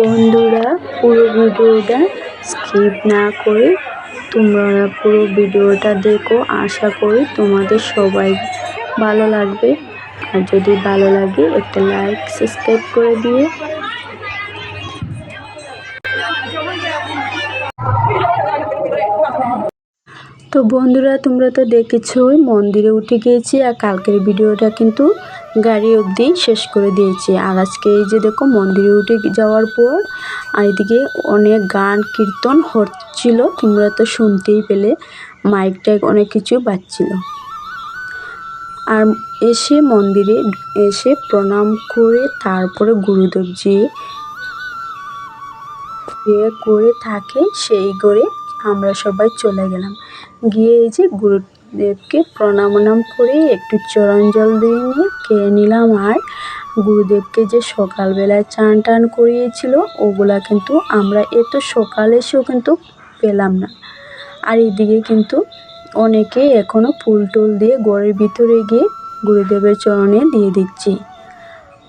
বন্ধুরা, পুরো ভিডিওটা স্কিপ না করে তোমরা পুরো ভিডিওটা দেখো। আশা করি তোমাদের সবাই ভালো লাগবে। আর যদি ভালো লাগে, একটা লাইক সাবস্ক্রাইব করে দিও। তো বন্ধুরা, তোমরা তো দেখেছোই, মন্দিরে উঠে গিয়েছি আর কালকের ভিডিওটা কিন্তু গাড়ি অবধি শেষ করে দিয়েছে। আর আজকে এই যে দেখো মন্দিরে উঠে যাওয়ার পর, আর এদিকে অনেক গান, কীর্তন হচ্ছিল, তোমরা তো শুনতেই পেলে মাইক টাইক অনেক কিছু বাজছিল। আর এসে মন্দিরে এসে প্রণাম করে তারপরে গুরুদেবজি যে করে থাকে, সেই করে আমরা সবাই চলে গেলাম। গিয়ে এই যে গুরুদেবকে প্রণাম করে একটু চরণ জল দিয়ে নিয়ে খেয়ে নিলাম। আর গুরুদেবকে যে সকালবেলায় চান টান করিয়েছিল, ওগুলা কিন্তু আমরা এত সকালে এসেও কিন্তু পেলাম না। আর এদিকে কিন্তু অনেকে এখনও ফুল টুল দিয়ে ঘরের ভিতরে গিয়ে গুরুদেবের চরণে দিয়ে দিচ্ছি।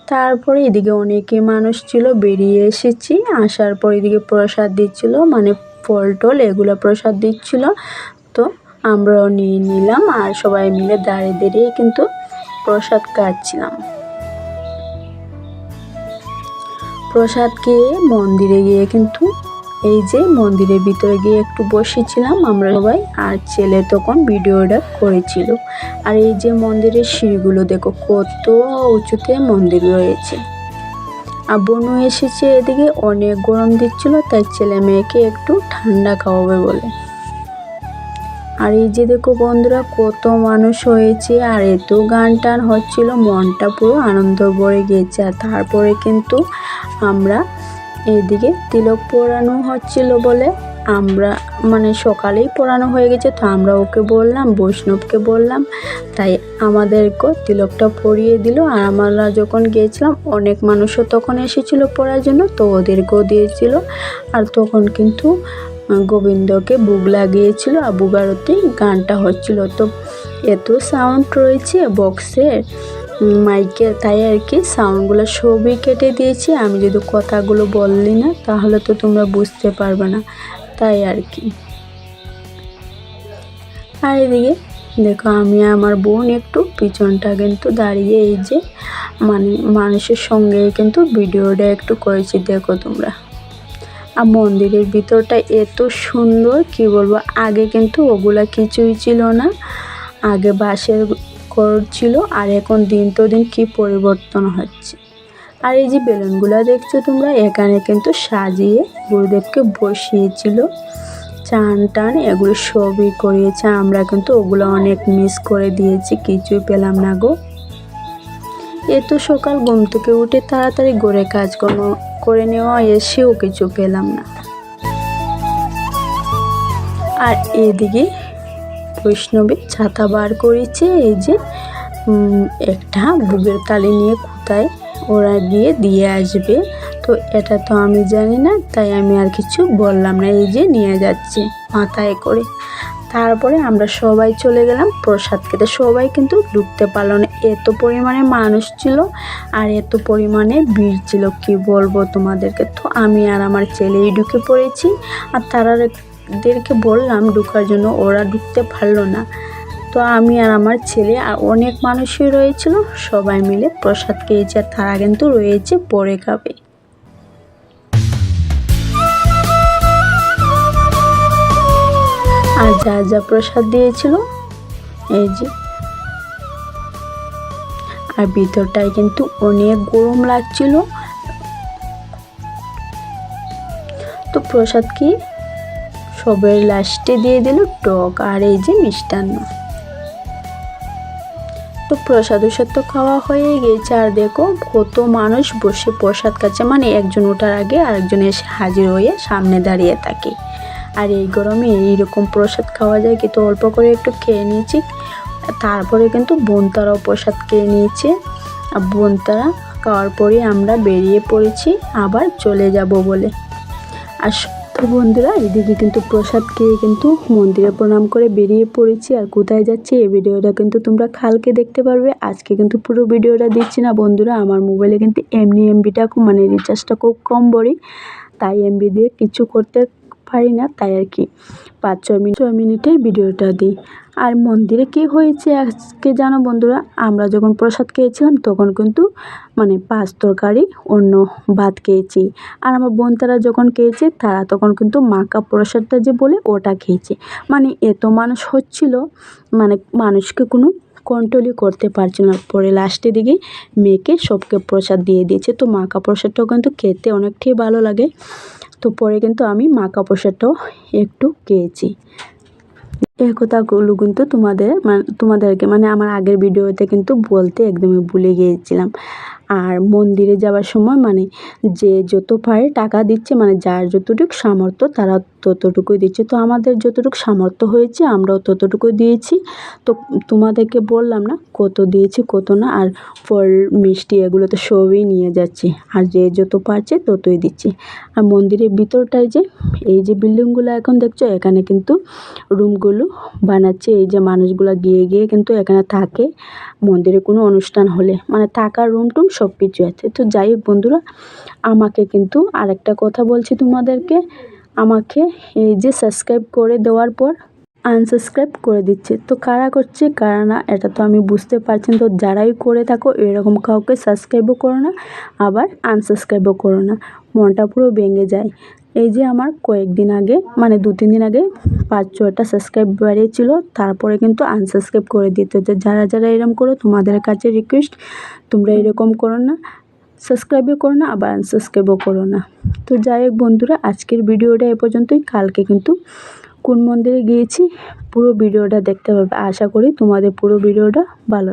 তারপরে এদিকে অনেকে মানুষ ছিল, বেরিয়ে এসেছি। আসার পর এদিকে প্রসাদ দিচ্ছিল মানে ফল টল এগুলো প্রসাদ দিচ্ছিল। আমরাও নিয়ে নিলাম আর সবাই মিলে দাঁড়িয়ে দাঁড়িয়ে কিন্তু প্রসাদ কাটছিলাম। প্রসাদ খেয়ে মন্দিরে গিয়ে কিন্তু এই যে মন্দিরের ভিতরে গিয়ে একটু বসেছিলাম আমরা সবাই আর ছেলে তখন ভিডিওটা করেছিল। আর এই যে মন্দিরের সিঁড়িগুলো দেখো কত উঁচুতে মন্দির রয়েছে। আর বনু এসেছে এদিকে অনেক গরম দিচ্ছিল তাই ছেলে মেয়েকে একটু ঠান্ডা খাওয়াবে বলে। আর এই যে দেখো বন্ধুরা, কত মানুষ হয়েছে, আর এত গান টান হচ্ছিল, মনটা পুরো আনন্দ ভরে গিয়েছে আর তারপরে কিন্তু আমরা এদিকে তিলক পরানো হচ্ছিল বলে, আমরা মানে সকালেই পড়ানো হয়ে গেছে, তো আমরা ওকে বললাম, বৈষ্ণবকে বললাম, তাই আমাদেরকেও তিলকটা পরিয়ে দিল। আর আমরা যখন গিয়েছিলাম, অনেক মানুষও তখন এসেছিল পড়ার জন্য, তো ওদেরকেও দিয়েছিল। আর তখন কিন্তু গোবিন্দকে বুক লাগিয়েছিল আর বুগারতেই গানটা হচ্ছিল। তো এত সাউন্ড রয়েছে বক্সের মাইকের, তাই আর কি সাউন্ডগুলো সবই কেটে দিয়েছি। আমি যদি কথাগুলো বললি না, তাহলে তো তোমরা বুঝতে পারবে না। তাই আর কি। আর এদিকে দেখো, আমি আমার বোন একটু পিছনটা কিন্তু দাঁড়িয়ে এই যে মানে মানুষের সঙ্গে কিন্তু ভিডিওটা একটু করেছি, দেখো তোমরা। আর মন্দিরের ভিতরটা এত সুন্দর, কি বলব? আগে কিন্তু ওগুলা কিছুই ছিল না। আগে বাঁশের করছিল আর এখন দিন তো দিন কী পরিবর্তন হচ্ছে। আর এই যে বেলুনগুলো দেখছ তোমরা, এখানে কিন্তু সাজিয়ে গুরুদেবকে বসিয়েছিল। চান টান এগুলো সবই করিয়েছে, আমরা কিন্তু ওগুলো অনেক মিস করে দিয়েছি, কিছুই পেলাম না গো। এত সকাল ঘুম থেকে উঠে তাড়াতাড়ি গড়ে কাজকর্ম করে নেওয়া এসেও কিছু পেলাম না। আর এদিকে বৈষ্ণবী ছাতা বার করেছে, এই যে একটা বুগের তালি নিয়ে কোথায় ওরা গিয়ে দিয়ে আসবে। তো এটা তো আমি জানি না, তাই আমি আর কিছু বললাম না, এই যে নিয়ে যাচ্ছে মাথায় করে। তারপরে আমরা সবাই চলে গেলাম প্রসাদ খেতে। সবাই কিন্তু ঢুকতে পারল না। এত পরিমাণে মানুষ ছিল আর এত পরিমাণে ভিড় ছিল, কি বলব তোমাদেরকে? তো আমি আর আমার ছেলেই ঢুকে পড়েছি আর তারাদেরকে বললাম ঢুকার জন্য, ওরা ঢুকতে পারল না। তো আমি আর আমার ছেলে আর অনেক মানুষই রয়েছিল, সবাই মিলে প্রসাদ খেয়েছে আর তারা কিন্তু রয়েছে, পরে খাবে। আর যা যা প্রসাদ দিয়েছিল, এই যে। আর ভিতরটায় কিন্তু অনেক গরম লাগছিল। তো প্রসাদ কি সবের লাস্টে দিয়ে দিল টক আর এই যে মিষ্টান্ন। তো প্রসাদ তো খাওয়া হয়ে গেছে। আর দেখো কত মানুষ বসে প্রসাদ খাচ্ছে। মানে একজন ওঠার আগে আরেকজন এসে হাজির হয়ে সামনে দাঁড়িয়ে থাকে। আর এই গরমে এইরকম প্রসাদ খাওয়া যায়, কিন্তু অল্প করে একটু খেয়ে নিয়েছি। তারপরে কিন্তু বোনতারাও প্রসাদ খেয়ে নিয়েছে। আর বোনতারা খাওয়ার পরে আমরা বেরিয়ে পড়েছি, আবার চলে যাব বলে। আর তো বন্ধুরা, এদিকে কিন্তু প্রসাদ খেয়ে কিন্তু মন্দিরে প্রণাম করে বেরিয়ে পড়েছি। আর কোথায় যাচ্ছি, এই ভিডিওটা কিন্তু তোমরা খালকে দেখতে পারবে। আজকে কিন্তু পুরো ভিডিওটা দিচ্ছি না বন্ধুরা, আমার মোবাইলে কিন্তু এমনি এমবিটা মানে রিচার্জটা খুব কম বড়ি। তাই এমবি দিয়ে কিছু করতে পারি না, তাই আর কি। পাঁচ ছয় মিনিট, ছয় মিনিটের ভিডিওটা দিই। আর মন্দিরে কী হয়েছে আজকে জানো বন্ধুরা? আমরা যখন প্রসাদ খেয়েছিলাম, তখন কিন্তু মানে পাঁচ তরকারি, অন্য ভাত খেয়েছি। আর আমার বোন তারা যখন খেয়েছে, তারা তখন কিন্তু মাকা প্রসাদটা যে বলে, ওটা খেয়েছে। মানে এত মানুষ হচ্ছিল মানে মানুষকে কোনো কন্ট্রোলই করতে পারছে না। পরে লাস্টের দিকে মেয়েকে সবকে প্রসাদ দিয়ে দিয়েছে। তো মাকা প্রসাদটাও কিন্তু খেতে অনেকটাই ভালো লাগে। তো পরে কিন্তু আমি মাকা প্রসাদটাও একটু খেয়েছি এই কথাগুলো কিন্তু তোমাদের মানে তোমাদেরকে মানে আমার আগের ভিডিওতে কিন্তু বলতে একদমই ভুলে গিয়েছিলাম। আর মন্দিরে যাওয়ার সময় মানে যে যত পারে টাকা দিচ্ছে মানে যার যতটুকু সামর্থ্য তারা ততটুকুই দিচ্ছে। তো আমাদের যতটুকু সামর্থ্য হয়েছে, আমরাও ততটুকু দিয়েছি। তো তোমাদেরকে বললাম না, কত দিয়েছি, কত না, আর ফল, মিষ্টি এগুলো তো সবই নিয়ে যাচ্ছি। আর যে যত পারছে ততই দিচ্ছি। আর মন্দিরের ভিতরটায় যে, এই যে বিল্ডিংগুলো এখন দেখছ, এখানে কিন্তু রুমগুলো বানাচ্ছে। এই যে মানুষগুলো গিয়ে গিয়ে কিন্তু এখানে থাকে। মন্দিরে কোনো অনুষ্ঠান হলে মানে থাকার রুম টুম সব কিছু আছে। তো যাই হোক বন্ধুরা, আমাকে কিন্তু আরেকটা কথা বলছি তোমাদেরকে। আমাকে, এই যে সাবস্ক্রাইব করে দেওয়ার পর আনসাবস্ক্রাইব করে দিচ্ছে। তো কারা করছে, কারা না, এটা তো আমি বুঝতে পারছি তো যারাই করে থাকো, এরকম কাউকে সাবস্ক্রাইবও করো না, আবার আনসাবস্ক্রাইবও করো না। মনটা পুরো ভেঙে যায়। এই যে আমার কয়েকদিন আগে মানে দু, তিন দিন আগে পাঁচ, ছয়টা সাবস্ক্রাইব বাড়িয়েছিল তারপরে কিন্তু আনসাবস্ক্রাইব করে দিতে হচ্ছে। যারা যারা এরকম করো, তোমাদের কাছে রিকোয়েস্ট তোমরা এরকম করো না। সাবস্ক্রাইবও করো না, আবার আনসাবস্ক্রাইবও করো না। তো যাই হোক বন্ধুরা, আজকের ভিডিওটা এ পর্যন্তই। কালকে কিন্তু কোন মন্দিরে গিয়েছি, পুরো ভিডিওটা দেখতে পাবে আশা করি তোমাদের পুরো ভিডিওটা ভালো